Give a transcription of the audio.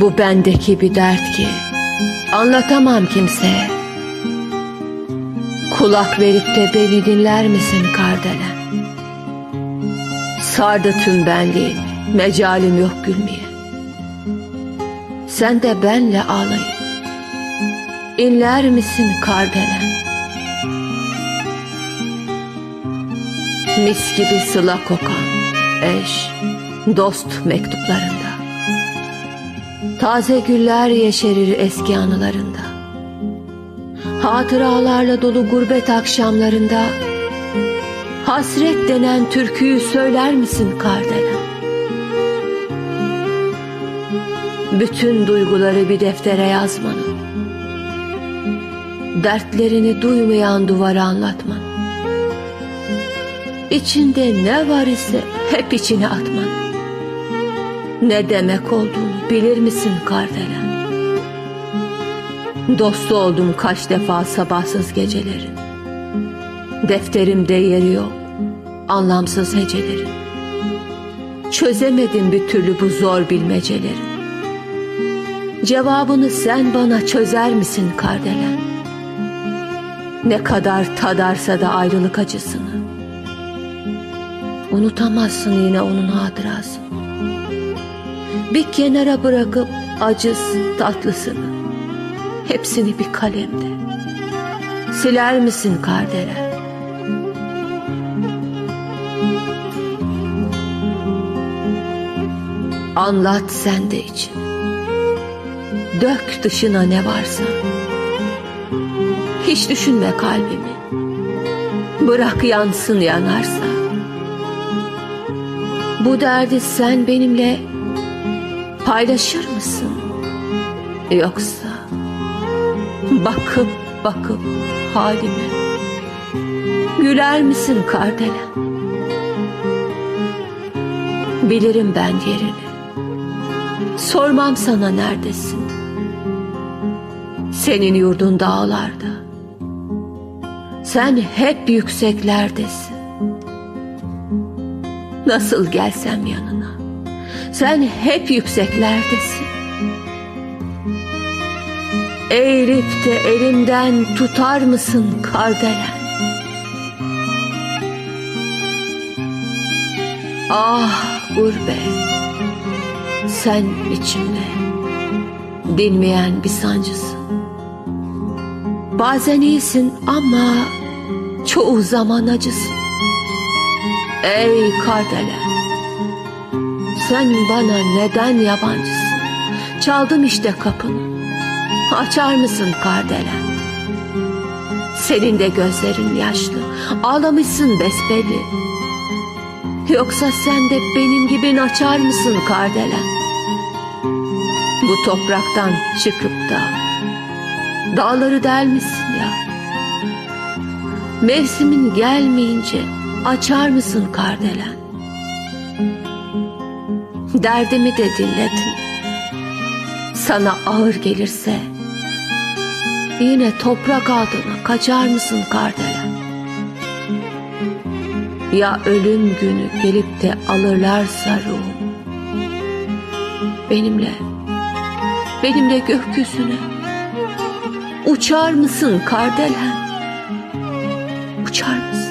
Bu bendeki bir dert ki anlatamam kimseye. Kulak verip de beni dinler misin Kardelen? Sardı tüm benliğim, mecalim yok gülmeye. Sen de benle ağlayıp inler misin Kardelen? Mis gibi sıla kokan eş, dost mektuplarında. Taze güller yeşerir eski anılarında. Hatıralarla dolu gurbet akşamlarında hasret denen türküyü söyler misin Kardelen? Bütün duyguları bir deftere yazmanın, dertlerini duymayan duvara anlatmanın, içinde ne var ise hep içine atmanın, ne demek olduğunu bilir misin Kardelen? Dostu oldum kaç defa sabahsız gecelerin. Defterimde yeri yok, anlamsız hecelerin. Çözemedim bir türlü bu zor bilmecelerin. Cevabını sen bana çözer misin Kardelen? Ne kadar tadarsa da ayrılık acısını. Unutamazsın yine onun hatırasını. Bir kenara bırakıp acısı tatlısını. Hepsini bir kalemde. Siler misin Kardelen? Anlat sen de için. Dök dışına ne varsa. Hiç düşünme kalbimi. Bırak yansın yanarsa. Bu derdi sen benimle paylaşır mısın? Yoksa bakıp bakıp halime güler misin Kardelen? Bilirim ben yerini. Sormam sana neredesin. Senin yurdun dağlarda. Sen hep yükseklerdesin. Nasıl gelsem yanına. Sen hep yükseklerdesin. Eğilip de elimden tutar mısın Kardelen? Ah gurbet, sen içimde dinmeyen bir sancısın. Bazen iyisin ama çoğu zaman acısın. Ey Kardelen, sen bana neden yabancısın? Çaldım işte kapını. Açar mısın Kardelen? Senin de gözlerin yaşlı, ağlamışsın besbelli. Yoksa sen de benim gibi açar mısın Kardelen? Bu topraktan çıkıp da dağları delmişsin ya. Mevsimin gelmeyince açar mısın Kardelen? Derdimi de dinledin. Sana ağır gelirse yine toprak altına kaçar mısın Kardelen? Ya ölüm günü gelip de alırlarsa ruhum benimle benimle gökyüzüne uçar mısın Kardelen? Uçar mısın?